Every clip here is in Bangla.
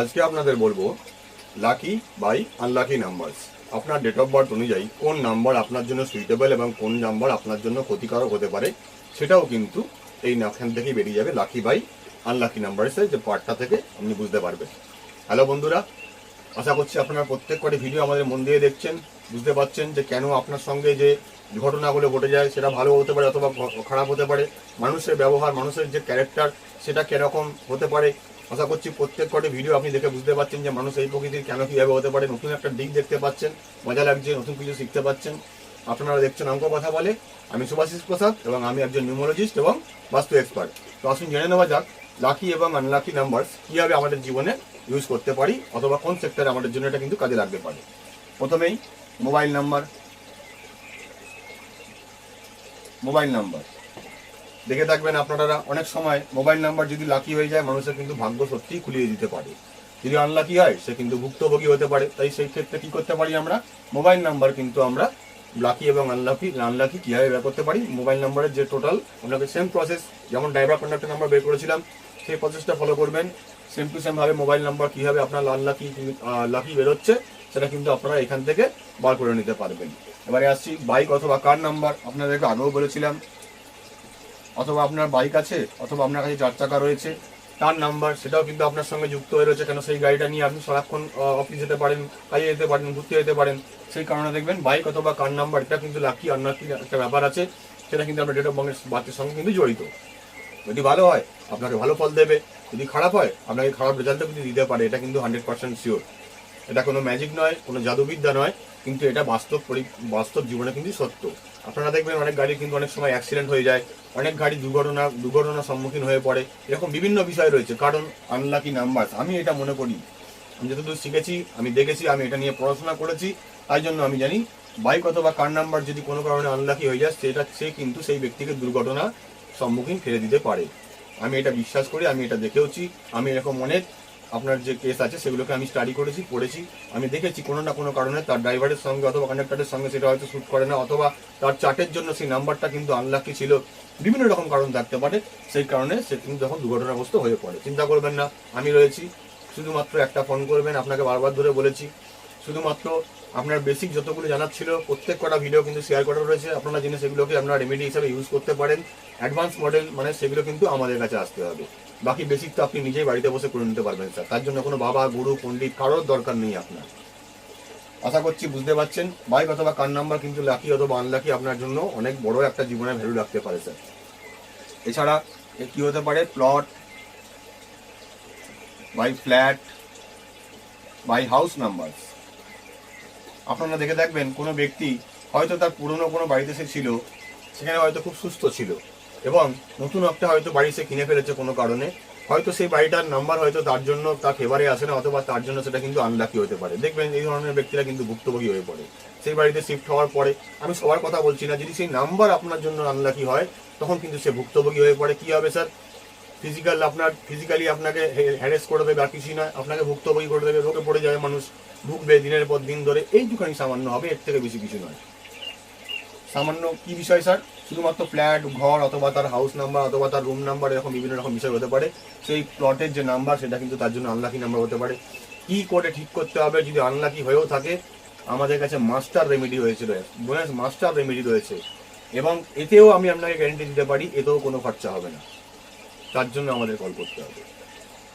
আজকে আপনাদের বলব লাকি বাই আনলাকি নাম্বারস আপনার ডেট অফ বার্থ অনুযায়ী কোন নাম্বার আপনার জন্য সুইটেবল এবং কোন নাম্বার আপনার জন্য ক্ষতিকারক হতে পারে, সেটাও কিন্তু এই নাখান থেকেই বেরিয়ে যাবে লাকি বাই আনলাকি নাম্বারসের যে পার্টটা থেকে আপনি বুঝতে পারবেন। হ্যালো বন্ধুরা, আশা করছি আপনারা প্রত্যেক কটি ভিডিও আমাদের মন দিয়ে দেখছেন, বুঝতে পারছেন যে কেন আপনার সঙ্গে যে ঘটনাগুলো ঘটে যায়, সেটা ভালো হতে পারে অথবা খারাপ হতে পারে। মানুষের ব্যবহার, মানুষের যে ক্যারেক্টার সেটা কীরকম হতে পারে আশা করছি প্রত্যেক কটি ভিডিও আপনি দেখে বুঝতে পারছেন যে মানুষ এই প্রকৃতির কেন কীভাবে হতে পারে। নতুন একটা দিক দেখতে পাচ্ছেন, মজা লাগছে, নতুন কিছু শিখতে পাচ্ছেন। আপনারা দেখছেন অঙ্ক কথা বলে। আমি সুভাষিস প্রসাদ এবং আমি একজন নিউমোলজিস্ট এবং বাস্তু এক্সপার্ট তো আসুন জেনে নেওয়া যাক লাকি এবং আনলাকি নাম্বার কীভাবে আমাদের জীবনে ইউজ করতে পারি অথবা কোন সেক্টরে আমাদের জন্য এটা কিন্তু কাজে লাগতে পারে। প্রথমেই মোবাইল নাম্বার মোবাইল নাম্বার দেখে থাকবেন আপনারা অনেক সময় মোবাইল নাম্বার যদি লাকি হয়ে যায়, মানুষের কিন্তু ভাগ্য সত্যিই খুলিয়ে দিতে পারে। যদি আনলাকি হয়, সে কিন্তু ভুক্তভোগী হতে পারে। তাই সেই ক্ষেত্রে কি করতে পারি আমরা? মোবাইল নাম্বার কিন্তু আমরা লাকি এবং আনলাকি আনলাকি কীভাবে বের করতে পারি? মোবাইল নাম্বারের যে টোটাল আপনাকে সেম প্রসেস যেমন ড্রাইভার কন্ডাক্টর নাম্বার বের করেছিলাম, সেই প্রসেসটা ফলো করবেন। সেম টু সেম ভাবে মোবাইল নাম্বার কীভাবে আপনার আনলাকি লাকি বেরোচ্ছে, সেটা কিন্তু আপনারা এখান থেকে বার করে নিতে পারবেন। এবারে আসছি বাইক অথবা কার নাম্বার আপনাদেরকে আগেও বলেছিলাম অথবা আপনার বাইক আছে, অথবা আপনার কাছে চার চাকা রয়েছে, তার নাম্বার সেটাও কিন্তু আপনার সঙ্গে যুক্ত হয়ে রয়েছে, কেন সেই গাড়িটা নিয়ে আপনি সারাক্ষণ অফিস যেতে পারেন কাজে যেতে পারেন, ঘুরতে যেতে পারেন, সেই কারণে দেখবেন বাইক অথবা কার নাম্বার এটা কিন্তু লাকি আনলাকি একটা ব্যাপার আছে, সেটা কিন্তু আপনার ডেট অফ বার্থের সঙ্গে কিন্তু জড়িত। যদি ভালো হয়, আপনাকে ভালো ফল দেবে, যদি খারাপ হয়, আপনাকে খারাপ রেজাল্টও কিন্তু দিতে পারে, এটা কিন্তু হান্ড্রেড পার্সেন্ট শিওর এটা কোনো ম্যাজিক নয়, কোনো জাদুবিদ্যা নয়, কিন্তু এটা বাস্তব পরি, বাস্তব জীবনে কিন্তু সত্য। আপনারা দেখবেন অনেক গাড়ি কিন্তু অনেক সময় অ্যাক্সিডেন্ট হয়ে যায়, অনেক গাড়ি দুর্ঘটনা, দুর্ঘটনার সম্মুখীন হয়ে পড়ে, এরকম বিভিন্ন বিষয় রয়েছে। কারণ আনলাকি নাম্বার আমি এটা মনে করি। আমি যতদূর শিখেছি, আমি দেখেছি, আমি এটা নিয়ে পড়াশোনা করেছি, তাই জন্য আমি জানি বাইক অথবা কার নাম্বার যদি কোনো কারণে আনলাকি হয়ে যায়, সেটা, সে কিন্তু সেই ব্যক্তিকে দুর্ঘটনা সম্মুখীন ফেলে দিতে পারে। আমি এটা বিশ্বাস করি, আমি এটা দেখেওছি, আমি এরকম অনেক আপনার যে কেস আছে, সেগুলোকে আমি স্টাডি করেছি, পড়েছি। আমি দেখেছি কোনো না কোনো কারণে তার ড্রাইভারের সঙ্গে অথবা কন্ডাক্টারের সঙ্গে সেটা হয়তো শ্যুট করে না, অথবা তার চার্টের জন্য সেই নাম্বারটা কিন্তু আনলাকি ছিল। বিভিন্ন রকম কারণ থাকতে পারে। সেই কারণে সে কিন্তু যখন দুর্ঘটনাগ্রস্ত হয়ে পড়ে। চিন্তা করবেন না, আমি রয়েছি। শুধুমাত্র একটা ফোন করবেন, আপনাকে বারবার ধরে বলেছি। শুধুমাত্র আপনার বেসিক যতগুলো জানার ছিল, প্রত্যেক কটা ভিডিও কিন্তু শেয়ার করা রয়েছে। আপনারা জেনে সেগুলোকে আপনারা রেমেডি হিসাবে ইউজ করতে পারেন। অ্যাডভান্স মডেল মানে সেগুলো কিন্তু আমাদের কাছে আসতে হবে। বাকি বেসিক তো আপনি নিজেই বাড়িতে বসে করে নিতে পারবেন স্যার তার জন্য কোনো বাবা, গুরু, পণ্ডিত কারোর দরকার নেই আপনার। আশা করছি বুঝতে পারছেন। বাইক অথবা কার নাম্বার কিন্তু লাকি অথবা আনলাকি আপনার জন্য অনেক বড় একটা জীবনে ভ্যালু রাখতে পারে স্যার এছাড়া কি হতে পারে? Plot by flat by house number আপনারা দেখে দেখবেন, কোনো ব্যক্তি হয়তো তার পুরনো কোনো বাড়িতে সে ছিল, সেখানে হয়তো খুব সুস্থ ছিল, এবং নতুন একটা হয়তো বাড়ি সে কিনে ফেলেছে কোনো কারণে, হয়তো সেই বাড়িটার নাম্বার হয়তো তার জন্য তার ফেভারে আসে না, অথবা তার জন্য সেটা কিন্তু আনলাকি হতে পারে। দেখবেন এই ধরনের ব্যক্তিরা কিন্তু ভুক্তভোগী হয়ে পড়ে। সেই বাড়িতে শিফট হওয়ার পরে, আমি সবার কথা বলছি না, যদি সেই নাম্বার আপনার জন্য আনলাকি হয়, তখন কিন্তু সে ভুক্তভোগী হয়ে পড়ে। কি হবে স্যার ফিজিক্যাল আপনার ফিজিক্যালি আপনাকে হ্যারেস করে দেবে, আর কিছুই নয়। আপনাকে ভুক্তভোগী করে দেবে রোগে পড়ে যাবে মানুষ, ভুগবে দিনের পর দিন ধরে। এইটুখানি সামান্য হবে, এর থেকে বেশি কিছু নয়। সামান্য কি বিষয়, স্যার? শুধুমাত্র ফ্ল্যাট ঘর, অথবা তার হাউস নাম্বার অথবা তার রুম নাম্বার এরকম বিভিন্ন রকম বিষয় হতে পারে। সেই প্লটের যে নাম্বার সেটা কিন্তু তার জন্য আনলাকি নাম্বার হতে পারে। কি করে ঠিক করতে হবে, যদি আনলাকি হয়েও থাকে, আমাদের কাছে মাস্টার রেমেডি হয়েছে বোনাস মাস্টার রেমেডি রয়েছে। এবং এতেও আমি আপনাকে গ্যারেন্টি দিতে পারি, এতেও কোনো খরচা হবে না। তার জন্য আমাদের কল করতে হবে।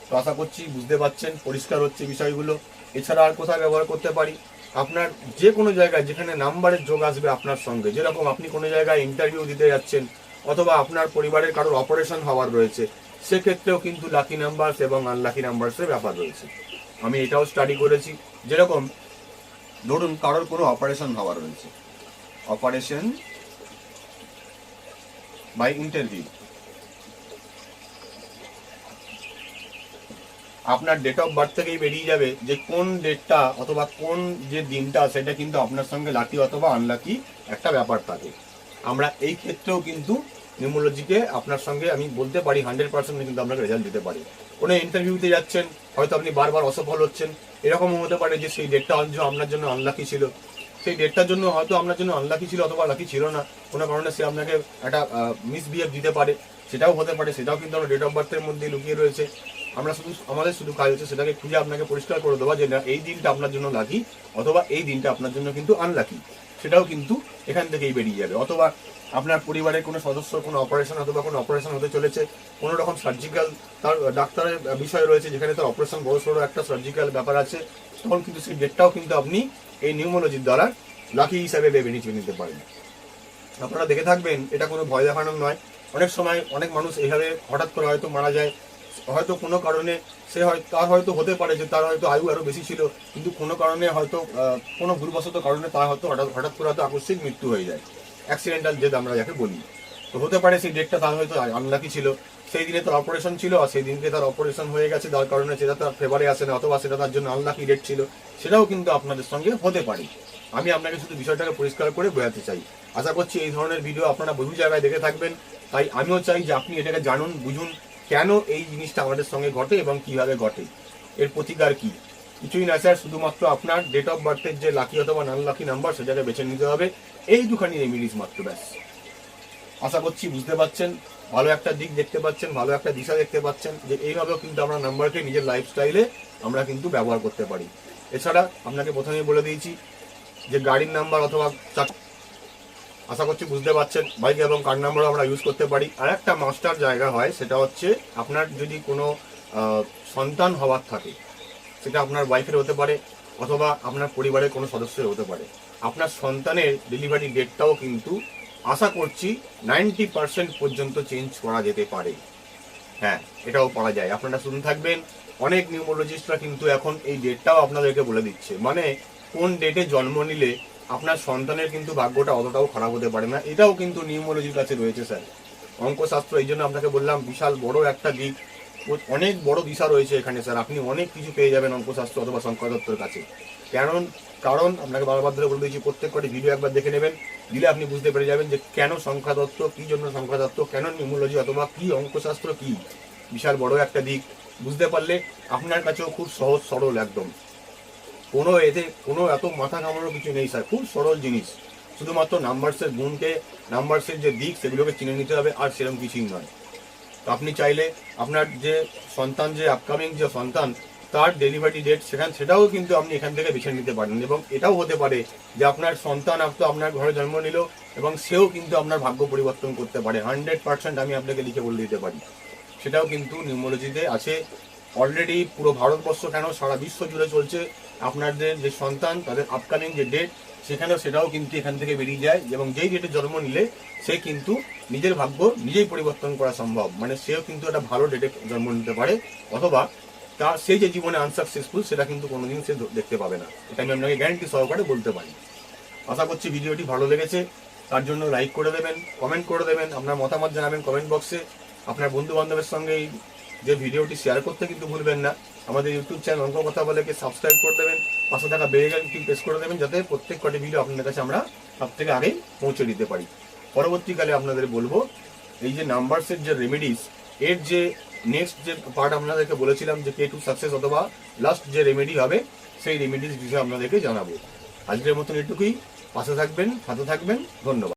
তো আশা করছি বুঝতে পারছেন, পরিষ্কার হচ্ছে বিষয়গুলো। এছাড়া আর কোথায় ব্যবহার করতে পারি? আপনার যে কোনো জায়গায় যেখানে নাম্বারের যোগ আসবে আপনার সঙ্গে। যেরকম আপনি কোনো জায়গায় ইন্টারভিউ দিতে যাচ্ছেন, অথবা আপনার পরিবারের কারোর অপারেশন হওয়ার রয়েছে, সেক্ষেত্রেও কিন্তু লাকি নাম্বারস এবং আনলাকি নাম্বারসের ব্যাপার রয়েছে। আমি এটাও স্টাডি করেছি। যেরকম, ধরুন কারোর কোনো অপারেশন হওয়ার রয়েছে। অপারেশন বাই ইন্টারভিউ আপনার ডেট অফ বার্থ থেকেই বেরিয়ে যাবে যে কোন ডেটটা অথবা কোন যে দিনটা, সেটা কিন্তু আপনার সঙ্গে লাকি অথবা আনলাকি একটা ব্যাপার থাকে। আমরা এই ক্ষেত্রেও কিন্তু নিউমোলজিকে আপনার সঙ্গে আমি বলতে পারি হান্ড্রেড পার্সেন্ট কিন্তু আপনাকে রেজাল্ট দিতে পারি। কোনো ইন্টারভিউতে যাচ্ছেন, হয়তো আপনি বারবার অসফল হচ্ছেন, এরকমও হতে পারে যে সেই ডেটটা আপনার জন্য আনলাকি ছিল। সেই ডেটটার জন্য হয়তো আপনার জন্য আনলাকি ছিল অথবা লাকি ছিল না, কোনো কারণে সে আপনাকে একটা মিসবিহেভ দিতে পারে, সেটাও হতে পারে, সেটাও কিন্তু আমার ডেট অফ বার্থের মধ্যে লুকিয়ে রয়েছে। আমরা শুধু আমাদের শুধু কাজ হচ্ছে সেটাকে খুঁজে আপনাকে পরিষ্কার করে দেওয়া যে না, এই দিনটা আপনার জন্য লাকি অথবা এই দিনটা আপনার জন্য কিন্তু আনলাকি সেটাও কিন্তু এখান থেকেই বেরিয়ে যাবে। অথবা আপনার পরিবারের কোনো সদস্য, কোনো অপারেশন অথবা কোনো অপারেশন হতে চলেছে, কোনো রকম সার্জিক্যাল তার ডাক্তারের বিষয় রয়েছে যেখানে তার অপারেশন বড় সড়ো একটা সার্জিক্যাল ব্যাপার আছে, তখন কিন্তু সেই ডেটটাও কিন্তু আপনি এই নিউমোলজির দ্বারা লাকি হিসাবে ভেবে নিচে নিতে পারেন। আপনারা দেখে থাকবেন, এটা কোনো ভয় দেখানোর নয়। অনেক সময় অনেক মানুষ এইভাবে হঠাৎ করে হয়তো মারা যায় হয়তো কোনো কারণে সে হয়, তার হয়তো হতে পারে যে তার হয়তো আয়ু আরও বেশি ছিল, কিন্তু কোনো কারণে হয়তো কোনো ভুলবশত কারণে তার হয়তো হঠাৎ হঠাৎ করে হয়তো আকস্মিক মৃত্যু হয়ে যায়। অ্যাক্সিডেন্টাল ডেথ আমরা যাকে বলি। তো হতে পারে সেই ডেটটা তার হয়তো আনলাকি ছিল। সেই দিনে তার অপারেশন ছিল আর সেই দিনকে তার অপারেশন হয়ে গেছে, যার কারণে সেটা তার ফেভারে আসে না, অথবা সেটা তার জন্য আনলাকি ডেট ছিল। সেটাও কিন্তু আপনাদের সঙ্গে হতে পারে। আমি আপনাকে শুধু বিষয়টাকে পরিষ্কার করে বোঝাতে চাই। আশা করছি এই ধরনের ভিডিও আপনারা বহু জায়গায় দেখে থাকবেন। তাই আমিও চাই যে আপনি এটাকে জানুন, বুঝুন কেন এই জিনিসটা আমাদের সঙ্গে ঘটে এবং কীভাবে ঘটে? এর প্রতিকার কি? কিছুই না, স্যার, শুধুমাত্র আপনার ডেট অফ বার্থের যে লাকি অথবা নন লাকি নাম্বার সেটাকে বেছে নিতে হবে। এই দুখানি রেমিডিস মাত্র, ব্যাস। আশা করছি বুঝতে পারছেন, ভালো একটা দিক দেখতে পাচ্ছেন, ভালো একটা দিশা দেখতে পাচ্ছেন, যে এইভাবেও কিন্তু আমরা নাম্বারকে নিজের লাইফস্টাইলে আমরা কিন্তু ব্যবহার করতে পারি। এছাড়া আপনাকে প্রথমেই বলে দিয়েছি যে গাড়ির নাম্বার অথবা আশা করছি বুঝতে পারছেন। বাইক এবং কার নাম্বারও আমরা ইউজ করতে পারি। আর একটা মাস্টার জায়গা হয়, সেটা হচ্ছে আপনার যদি কোনো সন্তান হওয়ার থাকে, সেটা আপনার ওয়াইফের হতে পারে অথবা আপনার পরিবারের কোনো সদস্যের হতে পারে। আপনার সন্তানের ডেলিভারি ডেটটাও কিন্তু আশা করছি নাইনটি পার্সেন্ট পর্যন্ত চেঞ্জ করা যেতে পারে। হ্যাঁ এটাও পারা যায়। আপনারা শুনে থাকবেন, অনেক নিউমোলজিস্টরা কিন্তু এখন এই ডেটটাও আপনাদেরকে বলে দিচ্ছে। মানে কোন ডেটে জন্ম নিলে আপনার সন্তানের কিন্তু ভাগ্যটা অতটাও খারাপ হতে পারে না। এটাও কিন্তু নিউমোলজির কাছে রয়েছে, স্যার। অঙ্কশাস্ত্র, এই জন্য আপনাকে বললাম, বিশাল বড় একটা দিক। অনেক বড় দিশা রয়েছে এখানে, স্যার। আপনি অনেক কিছু পেয়ে যাবেন অঙ্কশাস্ত্র অথবা দত্তর কাছে। কারণ কারণ, আপনাকে বারবার ধরে বলে দিয়েছি প্রত্যেক কটি ভিডিও একবার দেখে নেবেন। দিলে আপনি বুঝতে পেরে যাবেন যে কেন সংখ্যা দত্ত, কি জন্য সংখ্যা দত্ত, কেন নিউমোলজি অথবা কি অঙ্কশাস্ত্র কি। বিশাল বড় একটা দিক। বুঝতে পারলে আপনার কাছেও খুব সহজ, সরল একদম। কোনো এতে কোনো এত মাথা কামানোর কিছু নেই, স্যার। খুব সরল জিনিস। শুধুমাত্র নাম্বারসের গুণকে, নাম্বারসের যে দিক, সেগুলোকে চিনে নিতে হবে, আর সেরকম কিছুই নয়। তো আপনি চাইলে আপনার যে সন্তান, যে আপকামিং যে সন্তান, তার ডেলিভারি ডেট সেখান, সেটাও কিন্তু আপনি এখান থেকে বেছে নিতে পারেন। এবং এটাও হতে পারে যে আপনার সন্তান আপ তো আপনার ঘরে জন্ম নিল, এবং সেও কিন্তু আপনার ভাগ্য পরিবর্তন করতে পারে। হান্ড্রেড পার্সেন্ট আমি আপনাকে লিখে বলে দিতে পারি। সেটাও কিন্তু নিউমোলজিতে আছে। অলরেডি পুরো ভারতবর্ষ কেন সারা বিশ্ব জুড়ে চলছে? আপনাদের যে সন্তান, তাদের আপকামিং যে ডেট সেখানেও সেটাও কিন্তু এখান থেকে বেরিয়ে যায় এবং যেই ডেটে জন্ম নিলে, সে কিন্তু নিজের ভাগ্য নিজেই পরিবর্তন করা সম্ভব। মানে সেও কিন্তু একটা ভালো ডেটে জন্ম নিতে পারে, অথবা তা সেই যে জীবনে আনসাকসেসফুল সেটা কিন্তু কোনোদিন সে দেখতে পাবে না। এটা আমি আপনাকে গ্যারান্টি সহকারে বলতে পারি। আশা করছি ভিডিওটি ভালো লেগেছে। তার জন্য লাইক করে দেবেন কমেন্ট করে দেবেন, আপনার মতামত জানাবেন কমেন্ট বক্সে আপনার বন্ধু বান্ধবের সঙ্গে যে ভিডিওটি শেয়ার করতে কিন্তু ভুলবেন না। আমাদের ইউটিউব চ্যানেল অঙ্ক কথা বলেকে সাবস্ক্রাইব করে দেবেন, পাশে থাকা বেল আইকনটি প্রেস করে দেবেন যাতে প্রত্যেক কটি ভিডিও আপনাদের কাছে আমরা সব থেকে আগেই পৌঁছে দিতে পারি। পরবর্তীকালে আপনাদের বলব, এই যে নাম্বারসের যে রেমেডিস এর যে নেক্সট যে পার্ট আপনাদেরকে বলেছিলাম যে কে টু সাকসেস অথবা লাস্ট যে রেমেডি হবে, সেই রেমেডিস বিষয়ে আপনাদেরকে জানাব। আজকের মতন এটুকুই, পাশে থাকবেন, সাথে থাকবেন, ধন্যবাদ।